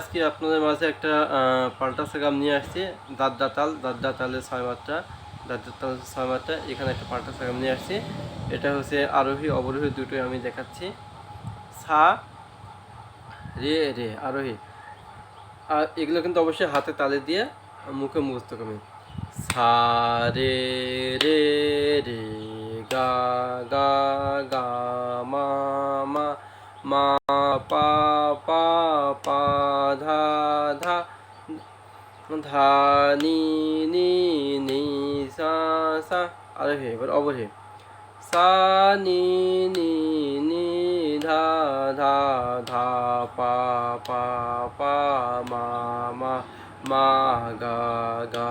আজকে আপনাদের মাঝে একটা পাল্টা সাগাম নিয়ে আসছি। দাদ্দা তাল দাদ্দা তালের ছয় মাত্রা দাদ্দা তাল ছয় মাত্রা, এখানে একটা পাল্টা সাগাম নিয়ে আসছি। এটা হচ্ছে আরোহী, অবরোহী দুটোই আমি দেখাচ্ছি। সা, রে রে, আরোহী। আর এগুলো কিন্তু অবশ্যই হাতে তালে দিয়ে মুখে মুখস্থ করবেন। সা, রে রে রে, গা গা গা, মা মা মা পা পা পা, ধা ধা ধা, নি নি নি, সা সা, আর হে, এবার অবর হে। সা, নি নি নি, ধা ধা ধা, পা পা পা, মা মা মা, গা গা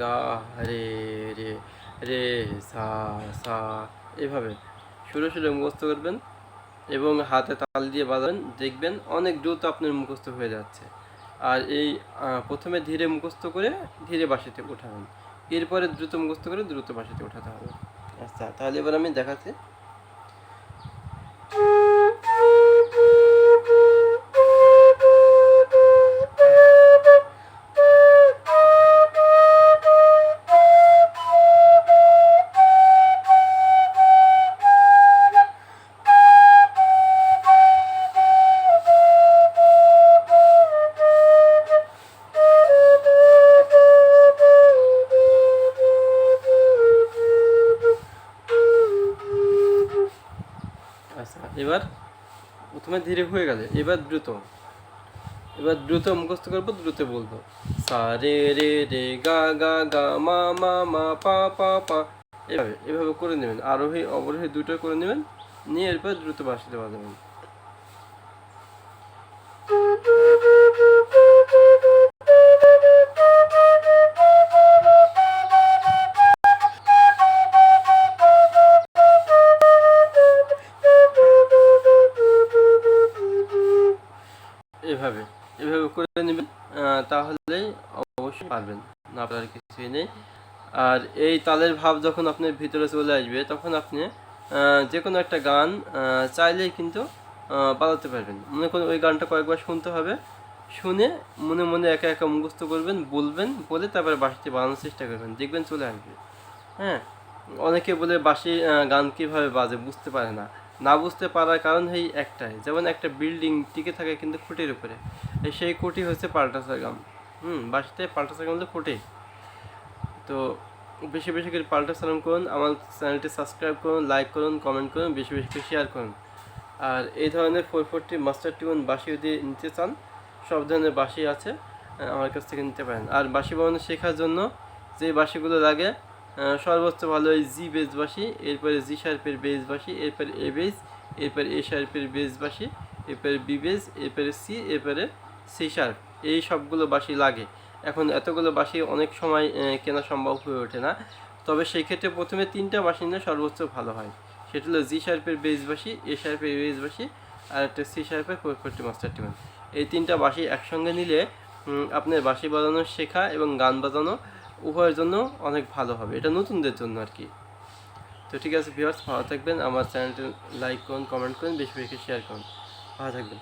গা, রে রে রে, সা সা, এভাবে। সুরে সুরে মুখস্থ করবেন। এবং হাতে তাল দিয়ে বাজাবেন, দেখবেন অনেক দ্রুত আপনার মুখস্থ হয়ে যাচ্ছে। আর এই প্রথমে ধীরে মুখস্থ করে ধীরে বাসিতে উঠাবেন। এরপরে দ্রুত মুখস্থ করে দ্রুত বাসিতে উঠাতে হবে। আচ্ছা তাহলে এবার আমি দেখাচ্ছি। এবার প্রথমে ধীরে হয়ে গেলে, এবার দ্রুত। এবার দ্রুত মুখস্থ করব, দ্রুত বলব। সা, রে রে রে, গা গা গা, মা মা মা, পা পা পা। এভাবে এভাবে করে নেবেন। আরোহী, অবরোহী দুটো করে নেবেন, নিয়ে এরপর দ্রুত বাসিতে বাজাবেন। অবশ্যই পারবেন না পারার কিছুই নেই। আর এই তালের ভাব যখন আপনার ভিতরে চলে আসবে, তখন আপনি যে কোনো একটা গান চাইলেই কিন্তু বাজাতে পারবেন। মনে করুন ওই গানটা কয়েকবার শুনতে হবে। শুনে মনে মনে একা একা মুখস্থ করবেন, বলবেন, বলে তারপরে বাসিতে বানানোর চেষ্টা করবেন। দেখবেন চলে আসবে। হ্যাঁ? অনেকে বলে বাসি গান কীভাবে বাজে বুঝতে পারে না। না বুঝতে পারার কারণ এই একটাই। যেমন একটা বিল্ডিং টিকে থাকে কিন্তু খুঁটির উপরে। সেই খুঁটি হচ্ছে পাল্টা সাগাম হুম, বাসিতে পাল্টা সাগাম হলো খুঁটি তো বেশি বেশি করে পাল্টা সালাম করুন, আমার চ্যানেলটি সাবস্ক্রাইব করুন, লাইক করুন, কমেন্ট করুন, বেশি বেশি করে শেয়ার করুন। আর এই ধরনের ফোর ফোরটি মাস্টার টিউন বাসি যদি নিতে চান, সব ধরনের বাসি আছে আমার কাছ থেকে নিতে পারেন। আর বাসি বানানো শেখার জন্য যে বাসিগুলো লাগে সর্বোচ্চ ভালো এই জি বেস বাসি, এরপরে জি শার্পের বেস বাসি, এরপরে এ বেস এরপরে এ শার্পের বেস বাসি, এরপরে বি বেস এরপরে সি এরপরে সি শার্প এই সবগুলো বাসি লাগে। এখন এতগুলো বাসি অনেক সময় কেনা সম্ভব হয়ে ওঠে না। তবে সেই ক্ষেত্রে প্রথমে তিনটা বাসি নিয়ে সর্বোচ্চ ভালো হয়। সেটা হলো জি শার্পের বেস বাসি এ শার্পের বেস বাসি আর একটা সি শার্পের ফোর মাস্টার টিউন। এই তিনটা বাসি একসঙ্গে নিলে আপনার বাসি বাজানো, শেখা এবং গান বাজানো উভয়ের জন্য অনেক ভালো হবে। এটা নতুনদের জন্য আর কি। তো ঠিক আছে ভিউয়ার্স ভালো থাকবেন। আমার চ্যানেলটি লাইক করুন, কমেন্ট করুন, বেশি বেশি শেয়ার করুন। ভালো থাকবেন।